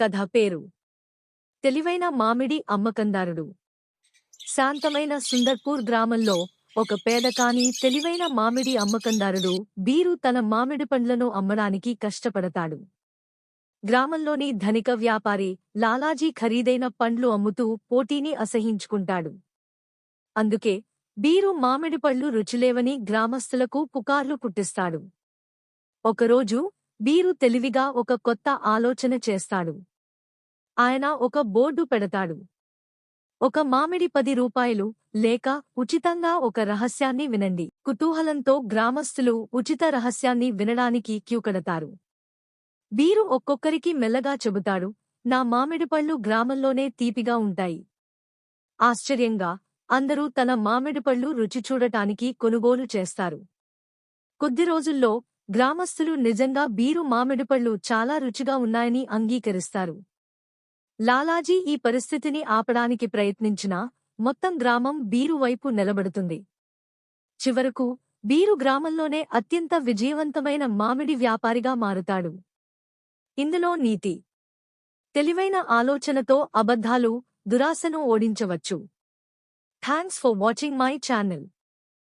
కథ పేరు. తెలివైన మామిడి అమ్మకందారుడు. శాంతమైన సుందర్పూర్ గ్రామంలో ఒక పేదకాని తెలివైన మామిడి అమ్మకందారుడు బీరు తన మామిడి పండ్లను అమ్మడానికి కష్టపడతాడు. గ్రామంలోని ధనిక వ్యాపారి లాలాజీ ఖరీదైన పండ్లు అమ్ముతూ పోటీని అసహించుకుంటాడు. అందుకే బీరు మామిడి పళ్ళు రుచిలేవని గ్రామస్తులకు పుకార్లు పుట్టిస్తాడు. ఒకరోజు వీరు తెలివిగా ఒక కొత్త ఆలోచన చేస్తాడు. ఆయన ఒక బోర్డు పెడతాడు. ఒక మామిడి పది రూపాయలు లేక ఉచితంగా ఒక రహస్యాన్ని వినండి. కుతూహలంతో గ్రామస్తులు ఉచిత రహస్యాన్ని వినడానికి క్యూకడతారు. వీరు ఒక్కొక్కరికి మెల్లగా చెబుతాడు నా మామిడి పళ్ళు గ్రామంలోనే తీపిగా ఉంటాయి. ఆశ్చర్యంగా అందరూ తన మామిడి పళ్ళు రుచి చూడటానికి కొనుగోలు చేస్తారు. కొద్ది రోజుల్లో గ్రామస్తులు నిజంగా బీరు మామిడిపళ్ళు చాలా రుచిగా ఉన్నాయని అంగీకరిస్తారు. లాలాజీ ఈ పరిస్థితిని ఆపడానికి ప్రయత్నించినా మొత్తం గ్రామం బీరు వైపు నిలబడుతుంది. చివరకు బీరు గ్రామంలోనే అత్యంత విజయవంతమైన మామిడి వ్యాపారిగా మారుతాడు. ఇందులో నీతి. తెలివైన ఆలోచనతో అబద్ధాలు దురాశను ఓడించవచ్చు. Thanks for watching my channel